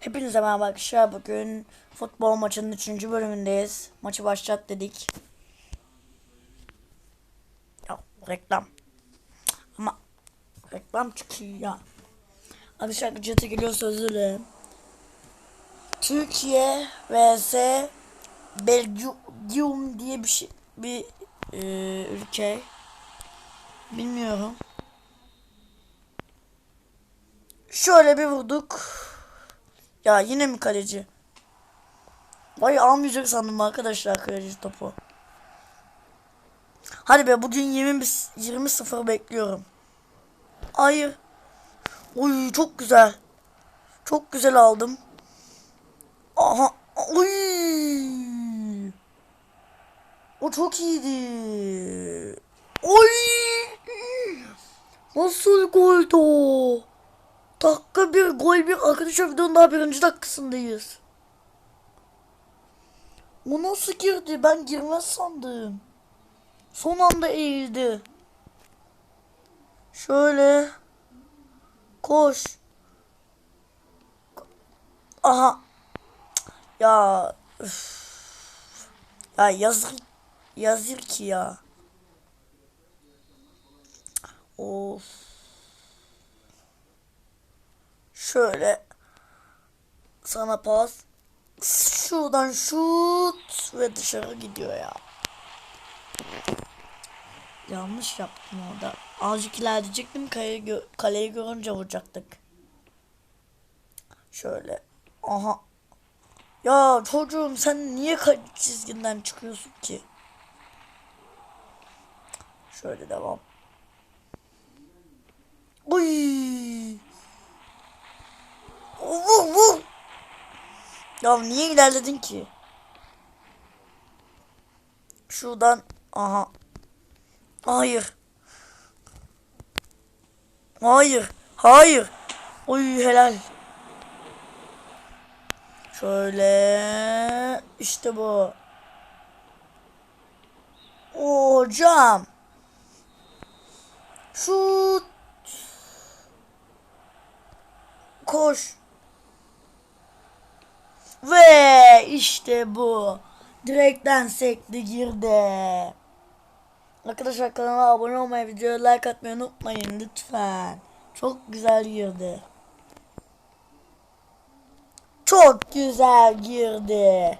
Hepinize merhaba arkadaşlar. Bugün futbol maçının 3. bölümündeyiz. Maçı başlat dedik. Ya reklam. Ama reklam çıkıyor ya. Arkadaşlar gıcırtı geliyor sözlü. Türkiye vs Belgium diye bir şey bir e, ülke. Bilmiyorum. Şöyle bir vurduk. Ya yine mi kaleci? Vay almayacak sandım arkadaşlar kaleci topu. Hadi be bugün 20 20-0 bekliyorum. Hayır. Uy çok güzel. Çok güzel aldım. Aha. Uy. O çok iyiydi. Oy. Nasıl goldü o? Dakika bir gol bir arkadaşlar videonun daha birinci dakikasındayız. O nasıl girdi? Ben girmez sandım. Son anda eğildi. Şöyle. Koş. Aha. Ya. Üf. Ya yazık. Yazık ki ya. Of. Şöyle sana pas. Şuradan şut ve dışarı gidiyor ya. Yanlış yaptım orada. Azıcık ilerleyecektim kaleyi, gö kaleyi görünce vuracaktık. Şöyle. Aha. Ya çocuğum sen niye çizginden çıkıyorsun ki? Şöyle devam. Uy. Ya niye ilerledin ki? Şuradan aha. Hayır. Hayır. Hayır. Oy helal. Şöyle işte bu. Oo, hocam. Şut. Koş. Ve işte bu. Direkten sekti girdi. Arkadaşlar kanala abone olmayı, videoya like atmayı unutmayın lütfen. Çok güzel girdi. Çok güzel girdi.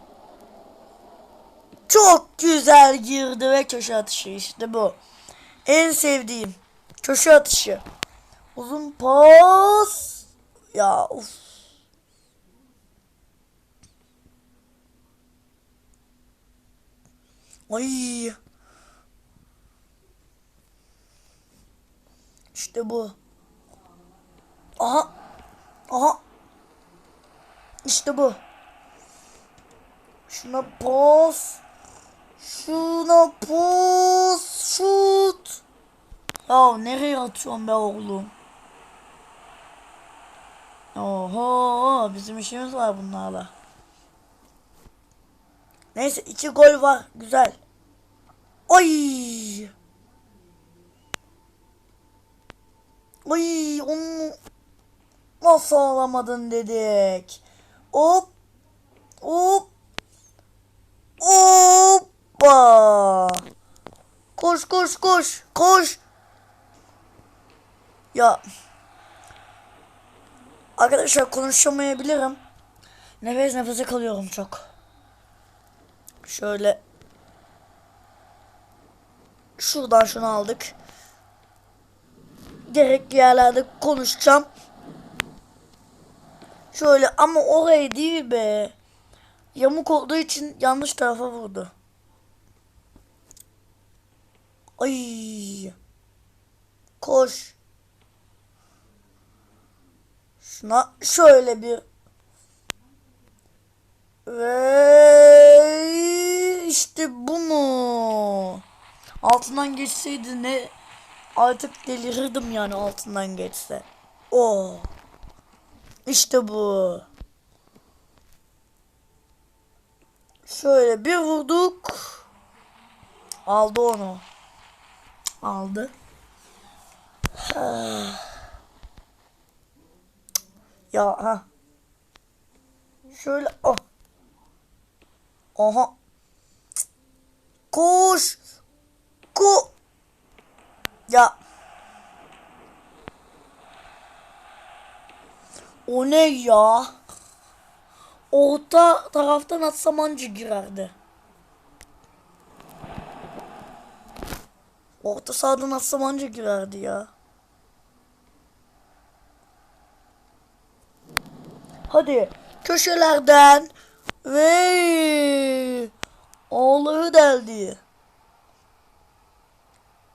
Çok güzel girdi ve köşe atışı işte bu. En sevdiğim köşe atışı. Uzun pas. Ya of. Ay. İşte bu. Aha. Aha. İşte bu. Şuna pas. Şuna pas. Şut. Ya nereye atıyorsun be oğlum? Oho bizim işimiz var bunlarla. Neyse iki gol var. Güzel. Oy. Oy onu nasıl alamadın dedik. Hop. Hop. Hoppa. Koş koş koş. Koş. Ya. Arkadaşlar konuşamayabilirim. Nefes nefese kalıyorum çok. Şöyle şuradan şunu aldık. Gerekli yerlerde konuşacağım. Şöyle ama orayı değil be. Yamuk olduğu için yanlış tarafa vurdu. Ay. Koş. Şuna şöyle bir ve işte bu mu? Altından geçseydi ne artık delirirdim yani altından geçse. O. İşte bu. Şöyle bir vurduk. Aldı onu. Aldı. ya ha. Şöyle ah. Aha. Koş. Ko. Ya. O ne ya? Orta taraftan atsam anca girerdi. Orta sahadan atsam anca girerdi ya. Hadi köşelerden ve ağları deldi.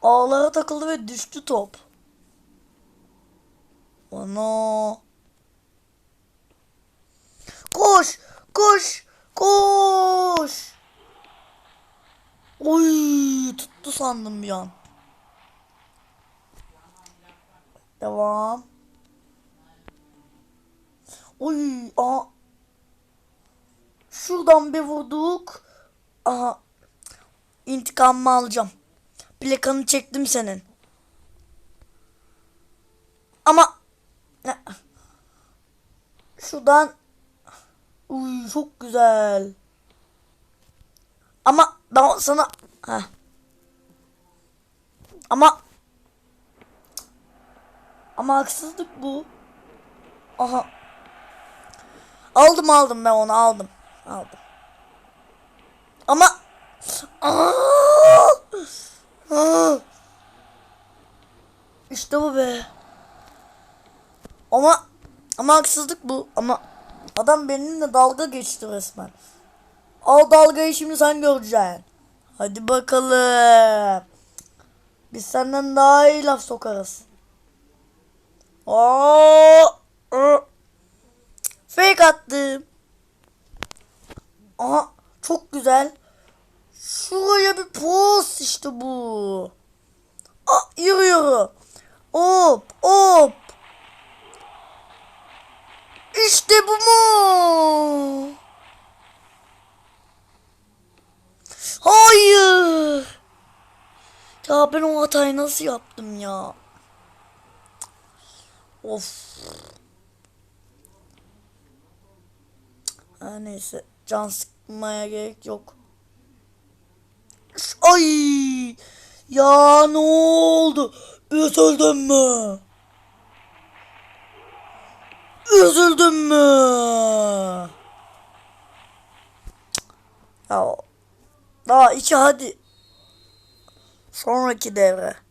Ağlara takıldı ve düştü top. Ana. Koş, koş, koş. Oy, tuttu sandım bir an. Devam. Oy, aa. Şuradan bir vurduk. Aha. İntikamımı alacağım. Plakanı çektim senin. Ama? Şuradan Uy çok güzel. Ama ben sana Heh. Ama ama haksızlık bu. Aha. Aldım aldım ben onu aldım. Aldım. Ama Aa! İşte bu be. Ama ama haksızlık bu. Ama adam benimle dalga geçti resmen. Al dalgayı şimdi sen göreceksin. Hadi bakalım. Biz senden daha iyi laf sokarız. Aa! Fake attım. Aha çok güzel. Şuraya bir post işte bu. Aa, yürü yürü. Hop hop. İşte bu mu? Hayır. Ya ben o hatayı nasıl yaptım ya? Of. Ha, neyse. Can sıkmaya gerek yok. Ay! Ya ne oldu? Üzüldün mü? Üzüldün mü? Ya daha iki hadi. Sonraki devre.